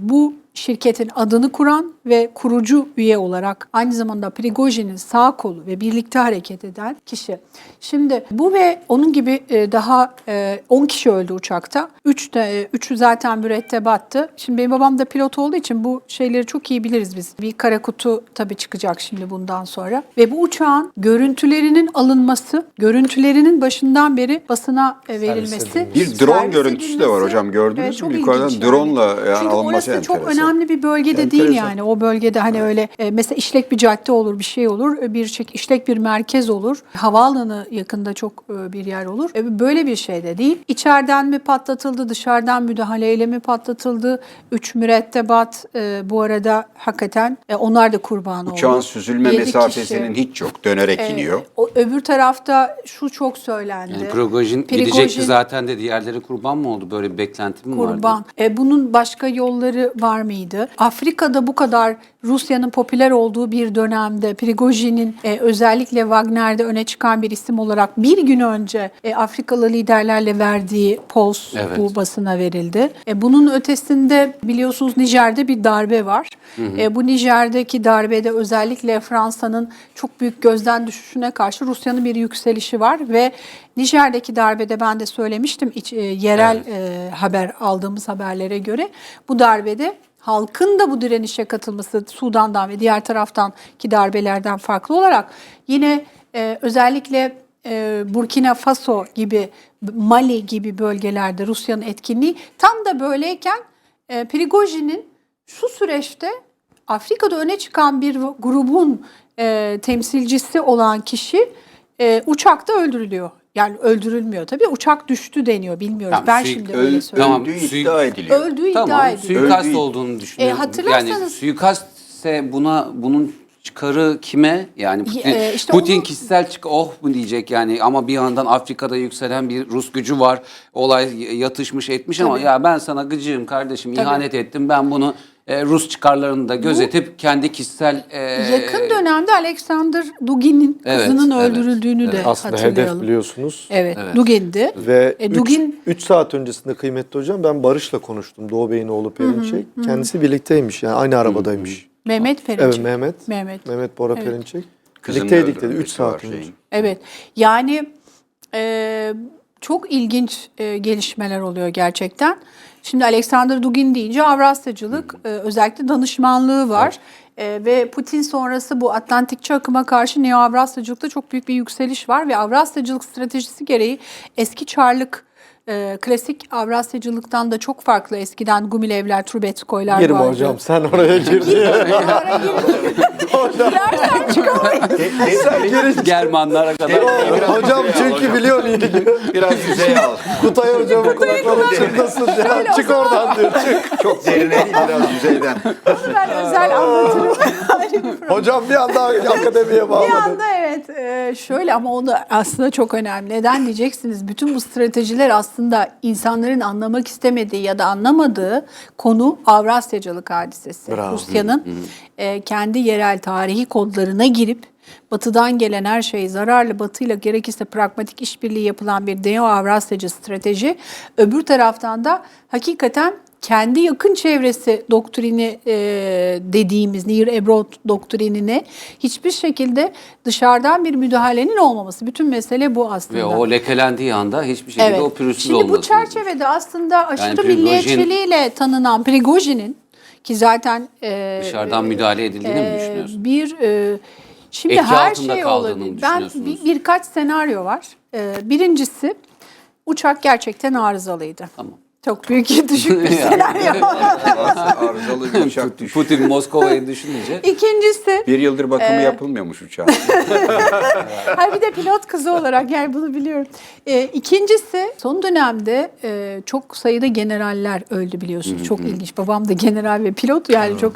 bu şirketin adını kuran ve kurucu üye olarak aynı zamanda Prigojin'in sağ kolu ve birlikte hareket eden kişi. Şimdi bu ve onun gibi e, daha e, 10 kişi öldü uçakta. 3 de 3'ü zaten mürettebattı. Şimdi benim babam da pilot olduğu için bu şeyleri çok iyi biliriz biz. Bir kara kutu tabii çıkacak şimdi bundan sonra. Ve bu uçağın görüntülerinin alınması, görüntülerinin başından beri basına e, verilmesi. Bir drone görüntüsü de var hocam. Gördünüz Evet, mü? Yukarıdan ilginç drone'la yani Çünkü alınması orası da çok enteresan. önemli bir bölgede değil Enteresan. yani. O bölgede hani öyle e, mesela işlek bir cadde olur, bir şey olur, e, bir şey, işlek bir merkez olur. Havaalanı yakında çok e, bir yer olur. E, Böyle bir şey de değil. İçeriden mi patlatıldı, dışarıdan müdahaleyle mi patlatıldı? Üç mürettebat e, bu arada hakikaten e, onlar da kurban oldu. Uçağın süzülme Yedi mesafesinin kişi. hiç yok. Dönerek E, iniyor. O öbür tarafta şu çok söylendi. Yani Prigojin gidecekti zaten de diğerleri kurban mı oldu? Böyle bir beklenti mi vardı? Kurban. E, bunun başka yolları var mıydı? Afrika'da bu kadar Rusya'nın popüler olduğu bir dönemde Prigojin'in e, özellikle Wagner'de öne çıkan bir isim olarak bir gün önce e, Afrikalı liderlerle verdiği poz Evet. bu basına verildi. E, bunun ötesinde biliyorsunuz Nijer'de bir darbe var. E, bu Nijer'deki darbede özellikle Fransa'nın çok büyük gözden düşüşüne karşı Rusya'nın bir yükselişi var ve Nijer'deki darbede ben de söylemiştim iç- e, yerel e, haber aldığımız haberlere göre bu darbede halkın da bu direnişe katılması Sudan'dan ve diğer taraftan ki darbelerden farklı olarak yine e, özellikle e, Burkina Faso gibi Mali gibi bölgelerde Rusya'nın etkinliği tam da böyleyken e, Prigojin'in şu süreçte Afrika'da öne çıkan bir grubun e, temsilcisi olan kişi e, uçakta öldürülüyor. Yani öldürülmüyor tabii. Uçak düştü deniyor. Bilmiyoruz. Tamam, ben suik- şimdi Öl- öyle söyleyeyim. Tamam, öldüğü suik- iddia ediliyor. Öldüğü iddia Tamam, ediliyor. suikast Öldü- olduğunu düşünüyorum. E, hatırlarsanız- Yani suikastse buna bunun çıkarı kime? Yani Putin, e, işte Putin onu- kişisel çık oh mu diyecek yani ama bir yandan Afrika'da yükselen bir Rus gücü var. Olay yatışmış etmiş ama Tabii. ya ben sana gıcığım kardeşim Tabii. ihanet ettim. Ben bunu e, Rus çıkarlarını da gözetip kendi kişisel e, Yakın dönemde Alexander Dugin'in Evet, kızının evet, öldürüldüğünü de Aslında hatırlayalım. hedef biliyorsunuz. Evet, Dugin'di. Ve E, 3 Dugin- saat öncesinde kıymetli hocam ben Barış'la konuştum. Doğu Bey'in oğlu Perinçek. Kendisi birlikteymiş yani aynı arabadaymış. Mehmet Ferinçek. Evet Mehmet. Mehmet. Mehmet Bora Evet. Perinçek. Kızını Birlikteydik dedi öldürmesi 3 saat önce. şeyin. Evet. Yani e, çok ilginç e, gelişmeler oluyor gerçekten. Şimdi Alexander Dugin deyince Avrasyacılık e, özellikle danışmanlığı var. E, ve Putin sonrası bu Atlantikçi akıma karşı Neo Avrasyacılıkta çok büyük bir yükseliş var ve Avrasyacılık stratejisi gereği eski Çarlık e, klasik Avrasyacılıktan da çok farklı. Eskiden Gumilevler, Trubetskoylar vardı. hocam sen oraya girdin. Girmeyeyim. Girersem çıkamayız. Germanlara kadar. hocam çünkü biliyor niye giriyor. Biraz yüzeye al. Kutay hocamın kulakları çınlasın o Çık oradan diyor çık. Çok derine değil biraz yüzeyden. ben özel anlatırım. Hocam bir anda akademiye Bir bağladı. anda evet e, şöyle ama o da aslında çok önemli. Neden diyeceksiniz? Bütün bu stratejiler aslında insanların anlamak istemediği ya da anlamadığı konu Avrasyacılık hadisesi. Rusya'nın e, kendi yerel tarihi kodlarına girip Batı'dan gelen her şey zararlı, Batı'yla gerekirse pragmatik işbirliği yapılan bir Neo-Avrasyacı strateji. Öbür taraftan da hakikaten kendi yakın çevresi doktrini e, dediğimiz Near Abroad doktrinine hiçbir şekilde dışarıdan bir müdahalenin olmaması. Bütün mesele bu aslında. Ve o lekelendiği anda hiçbir şekilde o pürüzsüz Şimdi bu olması. çerçevede aslında aşırı Prigojin- milliyetçiliğiyle tanınan Prigojin'in ki zaten e, Dışarıdan müdahale edildiğini mi e, düşünüyorsun? Bir e, şimdi Etki her şey olabilir. Ben bir, birkaç senaryo var. E, birincisi uçak gerçekten arızalıydı. Tamam. Çok büyük düşük bir senaryo. Arızalı bir uçak düştü. Putin Moskova'yı düşününce İkincisi Bir yıldır bakımı yapılmıyormuş uçağın. Ha bir de pilot kızı olarak yani bunu biliyorum. Ee, ikincisi son dönemde e, çok sayıda generaller öldü biliyorsunuz. Çok ilginç. Babam da general ve pilot yani çok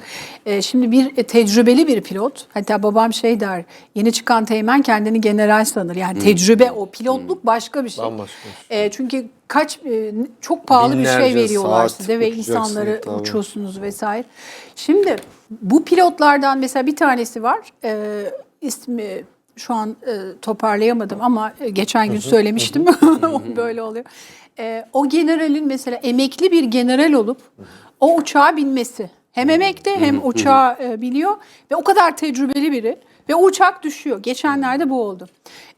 e, şimdi bir e, tecrübeli bir pilot. Hatta babam şey der yeni çıkan teğmen kendini general sanır. Yani tecrübe o pilotluk başka bir şey. Bambaşka E, çünkü kaç e, çok pahalı bir şey Binlerce veriyorlar saat size ve insanları tabii. uçuyorsunuz vesaire. Şimdi bu pilotlardan mesela bir tanesi var. E, ismi şu an e, toparlayamadım ama e, geçen gün söylemiştim. Böyle oluyor. E, o generalin mesela emekli bir general olup o uçağa binmesi. Hem emekli hem uçağı e, biliyor ve o kadar tecrübeli biri. Ve uçak düşüyor. Geçenlerde bu oldu.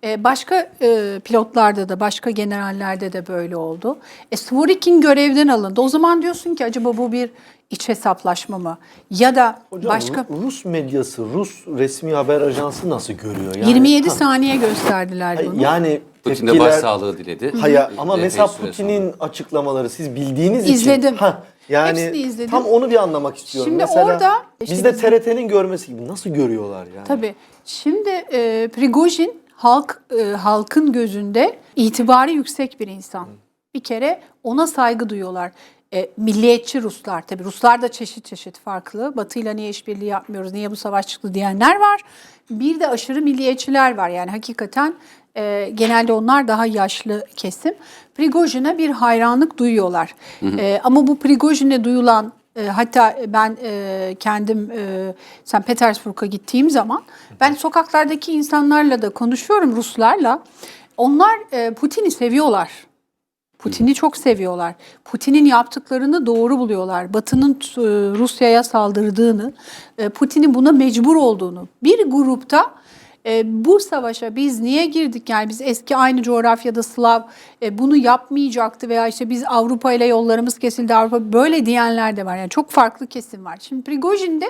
E, başka e, pilotlarda da, başka generallerde de böyle oldu. E, Suvorik'in görevden alındı. O zaman diyorsun ki acaba bu bir iç hesaplaşma mı? Ya da Hocam başka... Ru- Rus medyası, Rus resmi haber ajansı nasıl görüyor? Yani, 27 Ha, saniye gösterdiler bunu. Yani Putin de başsağlığı diledi. Hayır ama Epey mesela Putin'in açıklamaları siz bildiğiniz İzledim. için. Ha, yani Hepsini izledim. tam onu bir anlamak istiyorum. Şimdi mesela, orada işte biz de bizim- TRT'nin görmesi gibi nasıl görüyorlar yani? Tabii. Şimdi e, Prigojin halk e, halkın gözünde itibarı yüksek bir insan. Bir kere ona saygı duyuyorlar. E, milliyetçi Ruslar tabii Ruslar da çeşit çeşit farklı. Batı'yla niye işbirliği yapmıyoruz, niye bu savaş çıktı diyenler var. Bir de aşırı milliyetçiler var. Yani hakikaten e, genelde onlar daha yaşlı kesim. Prigojin'e bir hayranlık duyuyorlar. E, ama bu Prigojin'e duyulan e, hatta ben e, kendim e, St. Petersburg'a gittiğim zaman ben sokaklardaki insanlarla da konuşuyorum Ruslarla. Onlar e, Putin'i seviyorlar. Putin'i çok seviyorlar. Putin'in yaptıklarını doğru buluyorlar. Batı'nın e, Rusya'ya saldırdığını, e, Putin'in buna mecbur olduğunu. Bir grupta e, bu savaşa biz niye girdik? Yani biz eski aynı coğrafyada Slav e, bunu yapmayacaktı veya işte biz Avrupa ile yollarımız kesildi Avrupa böyle diyenler de var. Yani çok farklı kesim var. Şimdi Prigojin de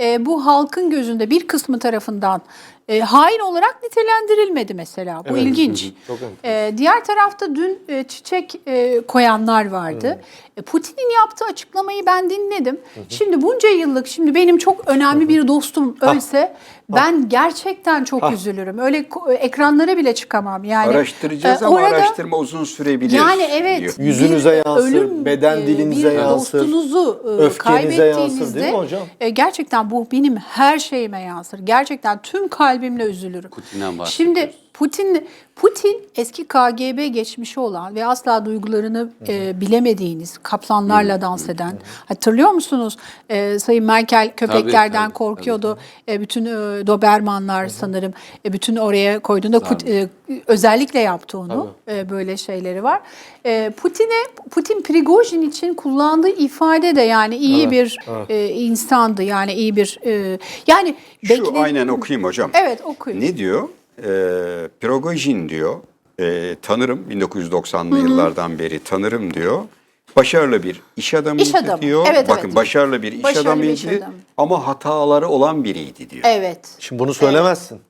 e, bu halkın gözünde bir kısmı tarafından e, hain olarak nitelendirilmedi mesela. Bu Evet. ilginç. Çok. Ee, diğer tarafta dün e, çiçek e, koyanlar vardı. E, Putin'in yaptığı açıklamayı ben dinledim. Şimdi bunca yıllık, şimdi benim çok önemli bir dostum ölse ben gerçekten çok üzülürüm. Öyle ko- ekranlara bile çıkamam. Yani Araştıracağız e, ama orada- araştırma uzun sürebilir. yani evet. diyor. Yüzünüze bir yansır, beden e, dilinize bir yansır, dostunuzu e, öfkenize yansır, kaybettiğinizde, değil mi hocam? e, gerçekten bu benim her şeyime yansır. Gerçekten tüm kalbimle üzülürüm. Putin'den bahsediyoruz. Şimdi Putin Putin eski KGB geçmişi olan ve asla duygularını e, bilemediğiniz kaplanlarla dans eden. Hatırlıyor musunuz? E, Sayın Merkel köpeklerden tabii, korkuyordu. E, bütün e, Dobermanlar sanırım e, bütün oraya koyduğunda Put- e, özellikle yaptı onu. E, böyle şeyleri var. E, Putin'e Putin Prigojin için kullandığı ifade de yani iyi bir e, insandı. Yani iyi bir e, yani Şu aynen okuyayım hocam. Evet okuyun. Ne diyor? Ee, Prigojin diyor. e, tanırım 1990'lı yıllardan beri tanırım diyor. Başarılı bir iş adamıydı İş adamı. diyor. Evet, Bakın evet. başarılı bir iş Başarılı bir adamıydı iş adamı. ama hataları olan biriydi diyor. Evet. Şimdi bunu söylemezsin.